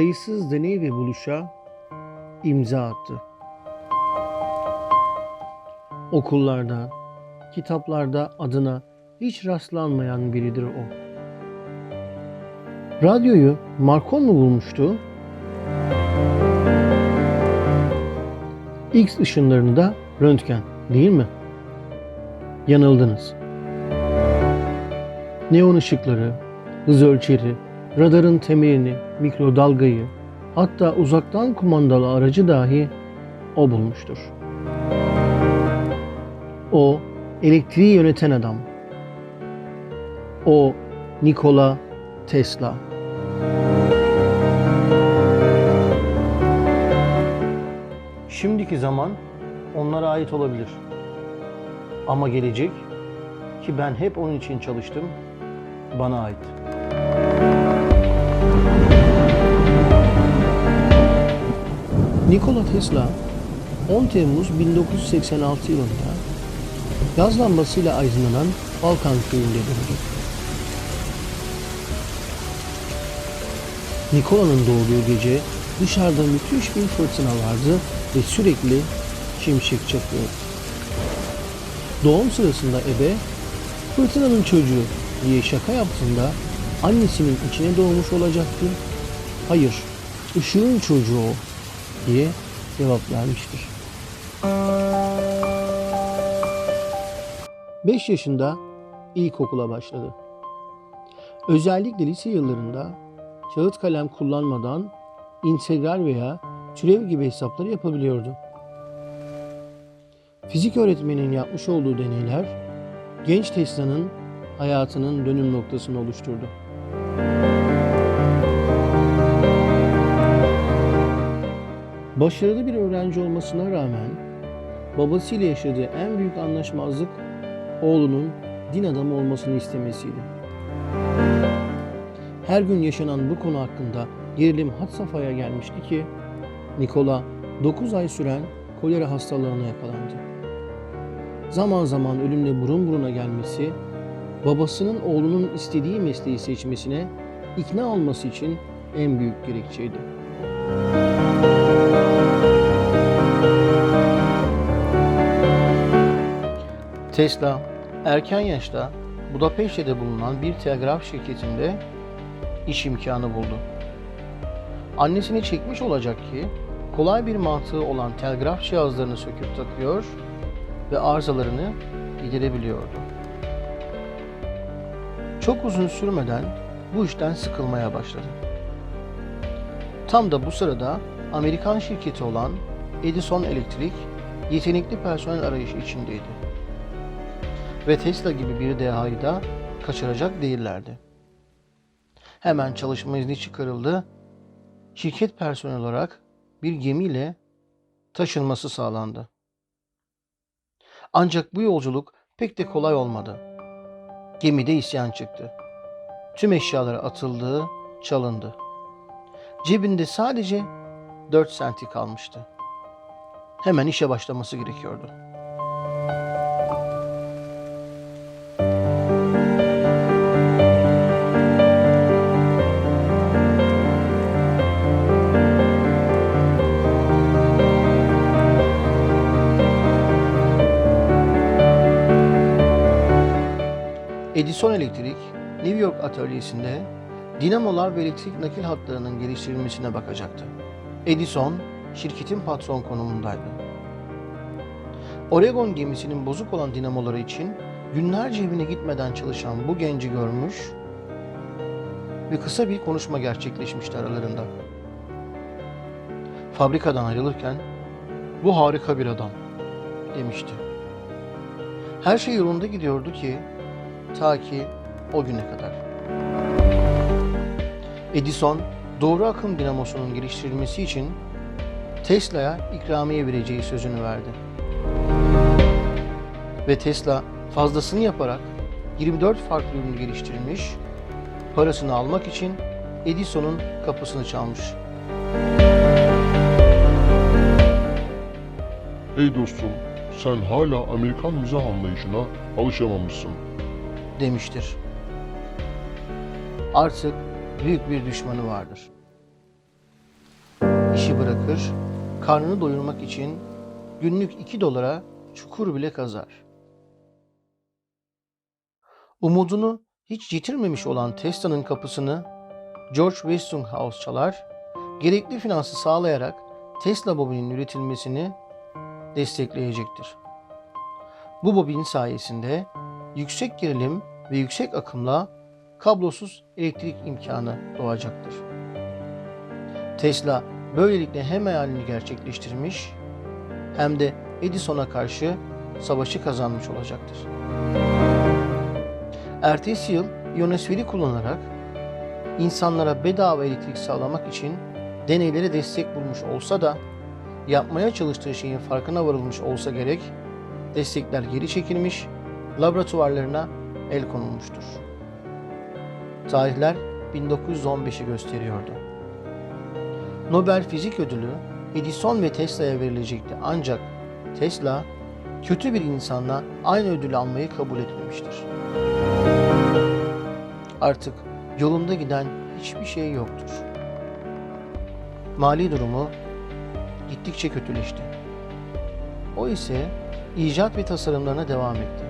sayısız deney ve buluşa imza attı. Okullarda, kitaplarda adına hiç rastlanmayan biridir o. Radyoyu Marcon mu bulmuştu? X ışınlarını da röntgen değil mi? Yanıldınız. Neon ışıkları, hız ölçeri, radarın temelini, mikrodalgayı, hatta uzaktan kumandalı aracı dahi o bulmuştur. O elektriği yöneten adam. O Nikola Tesla. Şimdiki zaman onlara ait olabilir. Ama gelecek ki ben hep onun için çalıştım, bana ait. Nikola Tesla 10 Temmuz 1986 yılında gaz lambasıyla aydınlanan Balkan köyünde doğdu. Nikola'nın doğduğu gece dışarıda müthiş bir fırtına vardı ve sürekli şimşek çakıyordu. Doğum sırasında ebe fırtınanın çocuğu diye şaka yaptığında annesinin içine doğmuş olacaktı. Hayır, ışığın çocuğu diye cevap vermiştir. 5 yaşında ilkokula başladı. Özellikle lise yıllarında kağıt kalem kullanmadan integral veya türev gibi hesapları yapabiliyordu. Fizik öğretmeninin yapmış olduğu deneyler genç Tesla'nın hayatının dönüm noktasını oluşturdu. Başarılı bir öğrenci olmasına rağmen babasıyla yaşadığı en büyük anlaşmazlık oğlunun din adamı olmasını istemesiydi. Her gün yaşanan bu konu hakkında gerilim had safhaya gelmişti ki Nikola 9 ay süren kolera hastalığına yakalandı. Zaman zaman ölümle burun buruna gelmesi, babasının oğlunun istediği mesleği seçmesine ikna olması için en büyük gerekçeydi. Tesla erken yaşta Budapeşte'de bulunan bir telgraf şirketinde iş imkanı buldu. Annesini çekmiş olacak ki kolay bir mantığı olan telgraf cihazlarını söküp takıyor ve arızalarını giderebiliyordu. Çok uzun sürmeden bu işten sıkılmaya başladı. Tam da bu sırada Amerikan şirketi olan Edison Elektrik yetenekli personel arayışı içindeydi. Ve Tesla gibi bir dehayı da kaçıracak değillerdi. Hemen çalışma izni çıkarıldı. Şirket personel olarak bir gemiyle taşınması sağlandı. Ancak bu yolculuk pek de kolay olmadı. Gemide isyan çıktı. Tüm eşyaları atıldı, çalındı. Cebinde sadece 4 senti kalmıştı. Hemen işe başlaması gerekiyordu. Edison Elektrik, New York atölyesinde dinamolar ve elektrik nakil hatlarının geliştirilmesine bakacaktı. Edison, şirketin patron konumundaydı. Oregon gemisinin bozuk olan dinamoları için günlerce evine gitmeden çalışan bu genci görmüş ve kısa bir konuşma gerçekleşmişti aralarında. Fabrikadan ayrılırken bu harika bir adam demişti. Her şey yolunda gidiyordu ki ta ki o güne kadar. Edison doğru akım dinamosunun geliştirilmesi için Tesla'ya ikramiye vereceği sözünü verdi. Ve Tesla fazlasını yaparak 24 farklı ürünü geliştirmiş, parasını almak için Edison'un kapısını çalmış. Hey dostum, sen hala Amerikan mizah anlayışına alışamamışsın. Demiştir. Artık büyük bir düşmanı vardır. işi bırakır, karnını doyurmak için günlük 2 dolara çukur bile kazar. Umudunu hiç yitirmemiş olan Tesla'nın kapısını George Westinghouse çalar, gerekli finansı sağlayarak Tesla bobinin üretilmesini destekleyecektir. Bu bobin sayesinde yüksek gerilim ve yüksek akımla kablosuz elektrik imkanı doğacaktır. Tesla böylelikle hem hayalini gerçekleştirmiş hem de Edison'a karşı savaşı kazanmış olacaktır. Ertesi yıl ionosferi kullanarak insanlara bedava elektrik sağlamak için deneylere destek bulmuş olsa da yapmaya çalıştığı şeyin farkına varılmış olsa gerek destekler geri çekilmiş, laboratuvarlarına el konulmuştur. Tarihler 1915'i gösteriyordu. Nobel Fizik Ödülü Edison ve Tesla'ya verilecekti ancak Tesla kötü bir insanla aynı ödülü almayı kabul etmemiştir. Artık yolunda giden hiçbir şey yoktur. Mali durumu gittikçe kötüleşti. O ise icat ve tasarımlarına devam etti.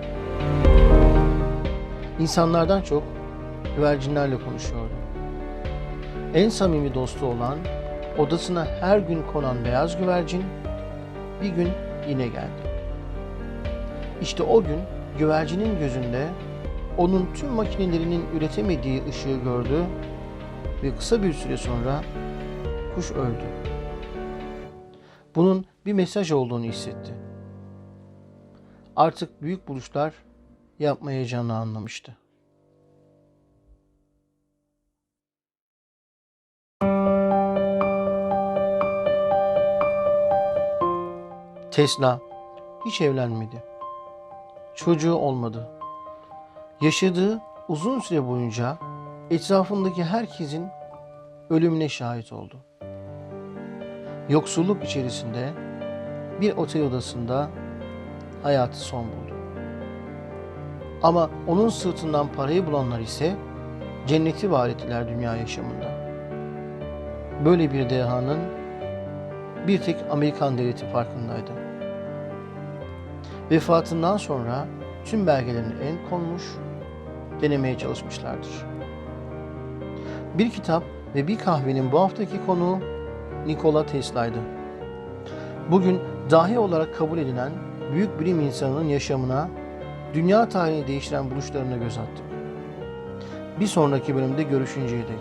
İnsanlardan çok güvercinlerle konuşuyordu. En samimi dostu olan, odasına her gün konan beyaz güvercin bir gün yine geldi. İşte o gün güvercinin gözünde onun tüm makinelerinin üretemediği ışığı gördü ve kısa bir süre sonra kuş öldü. Bunun bir mesaj olduğunu hissetti. Artık büyük buluşlar yapmayacağını anlamıştı. Tesla hiç evlenmedi. Çocuğu olmadı. Yaşadığı uzun süre boyunca etrafındaki herkesin ölümüne şahit oldu. Yoksulluk içerisinde bir otel odasında hayatı son buldu. Ama onun sırtından parayı bulanlar ise cenneti vaat ettiler dünya yaşamında. Böyle bir dehanın bir tek Amerikan devleti farkındaydı. Vefatından sonra tüm belgelerine el konmuş, denemeye çalışmışlardır. Bir kitap ve bir kahvenin bu haftaki konuğu Nikola Tesla'ydı. Bugün dahi olarak kabul edilen büyük bilim insanının yaşamına, dünya tarihini değiştiren buluşlarına göz attık. Bir sonraki bölümde görüşünceye dek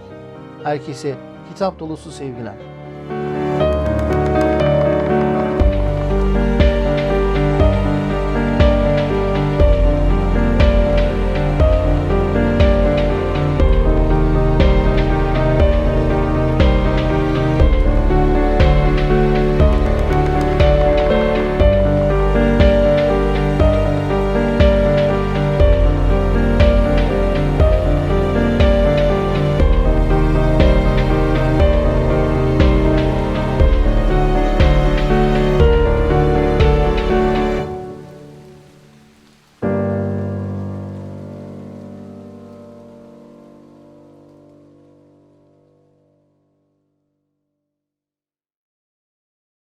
herkese kitap dolusu sevgiler.